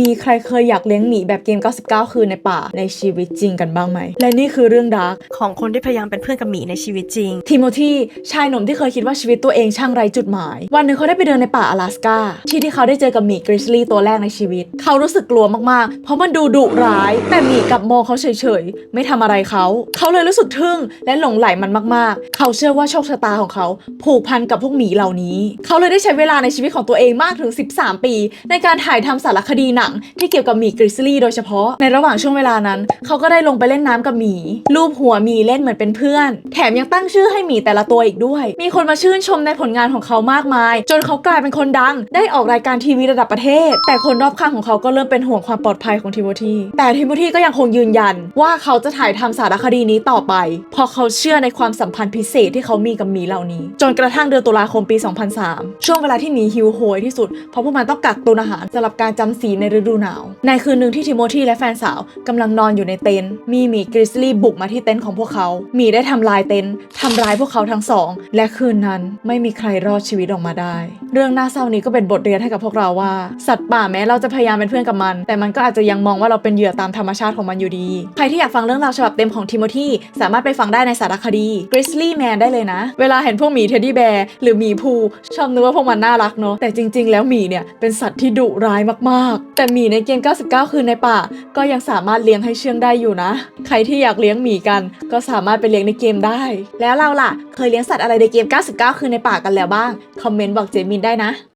มีใครเคยอยากเลี้ยงหมีแบบเกม 99 คืนในป่าในชีวิตจริงกันบ้างไหม และนี่คือเรื่องดาร์กของคนที่พยายามเป็นเพื่อนกับหมีในชีวิตจริง ทิโมธีชายหนุ่มที่เคยคิดว่าชีวิตตัวเองช่างไร้จุดหมาย วันหนึ่งเขาได้ไปเดินในป่าอลาสกาที่ที่เขาได้เจอกับหมีกริซลี่ตัวแรกในชีวิต เขารู้สึกกลัวมากๆ เพราะมันดูดุร้าย แต่หมีกลับมองเขาเฉยๆ ไม่ทำอะไรเขา เขาเลยรู้สึกทึ่งและหลงไหลมันมากๆ เขาเชื่อว่าโชคชะตาของเขาผูกพันกับพวกหมีเหล่านี้ เขาเลยได้ใช้เวลาในชีวิตของตัวเองมากถึง 13 ปี ในการถ่ายทำสารคดีหนังที่เกี่ยวกับหมีกริซลี่โดยเฉพาะ ในระหว่างช่วงเวลานั้น เขาก็ได้ลงไปเล่นน้ำกับหมี รูปหัวหมีเล่นเหมือนเป็นเพื่อน แถมยังตั้งชื่อให้หมีแต่ละตัวอีกด้วย มีคนมาชื่นชมในผลงานของเขามากมาย จนเขากลายเป็นคนดัง ได้ออกรายการทีวีระดับประเทศ แต่คนรอบข้างของเขาก็เริ่มเป็นห่วงความปลอดภัยของทิโมธีแต่ทิโมธีก็ยังคงยืนยัน ว่าเขาจะถ่ายทำสารคดีนี้ต่อไปเพราะเขาเชื่อในความสัมพันธ์พิเศษที่เขามีกับหมีเหล่านี้ จนกระทั่งเดือนตุลาคมปี 2003 ช่วงเวลาที่หมีหิวโหยที่สุดเพราะพวกมันต้องกักตุนอาหารสำหรับการจำศีลในฤดูหนาว ในคืนหนึ่งที่ทิโมธีและแฟนสาวกำลังนอนอยู่ในเต็นท์มีหมีกริซลี่บุกมาที่เต็นท์ของพวกเขาหมีได้ทำลายเต็นท์ทำร้ายพวกเขาทั้งสอง และคืนนั้นไม่มีใครรอดชีวิตออกมาได้ เรื่องน่าเศร้านี้ก็เป็นบทเรียนให้กับพวกเราว่า สัตว์ป่าแม้เราจะพยายามเป็นเพื่อนกับมัน แต่มันก็อาจจะยังมองว่าเราเป็นเหยื่อตามธรรมชาติของมันอยู่ดี ใครที่อยากฟังเรื่องราวฉบับเต็มของทิโมธีสามารถไปฟังได้ในสารคดี Grizzly Man ได้เลยนะ เวลาเห็นพวกหมีเท็ดดี้แบร์หรือหมีภูชอบนึกว่าพวกมันน่ารักเนาะแต่จริง ๆ แล้วหมีเนี่ยเป็นสัตว์ที่ดุร้ายมากๆแต่หมีในเกม 99 คืนในป่า ก็ยังสามารถเลี้ยงให้เชื่องได้อยู่นะ ใครที่อยากเลี้ยงหมีกัน ก็สามารถไปเลี้ยงในเกมได้ แล้วเราล่ะ เคยเลี้ยงสัตว์อะไรในเกม 99 คืนในป่ากันแล้วบ้าง คอมเมนต์บอกเจมินได้นะ